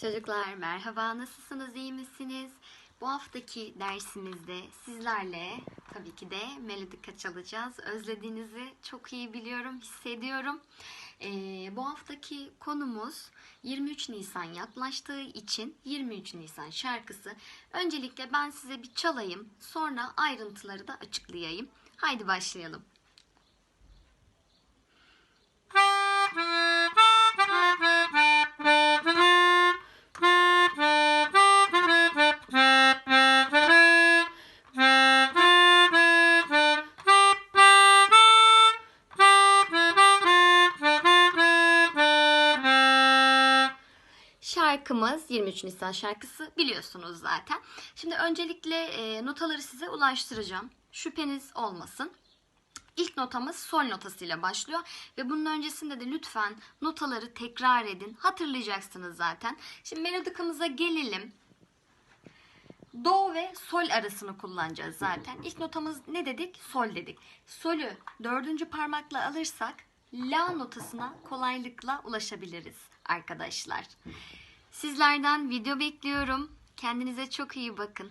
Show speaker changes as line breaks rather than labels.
Çocuklar merhaba nasılsınız iyi misiniz? Bu haftaki dersimizde sizlerle tabii ki de melodika çalacağız. Özlediğinizi çok iyi biliyorum, hissediyorum. Ee, bu haftaki konumuz 23 Nisan yaklaştığı için 23 Nisan şarkısı. Öncelikle ben size bir çalayım, sonra ayrıntıları da açıklayayım. Haydi başlayalım. Şarkımız 23 Nisan şarkısı biliyorsunuz zaten. Şimdi öncelikle e, notaları size ulaştıracağım. Şüpheniz olmasın. İlk notamız sol notasıyla başlıyor ve bunun öncesinde de lütfen notaları tekrar edin. Hatırlayacaksınız zaten. Şimdi melodikamıza gelelim. Do ve sol arasını kullanacağız zaten. İlk notamız ne dedik? Sol dedik. Solü dördüncü parmakla alırsak La notasına kolaylıkla ulaşabiliriz arkadaşlar. Sizlerden video bekliyorum. Kendinize çok iyi bakın.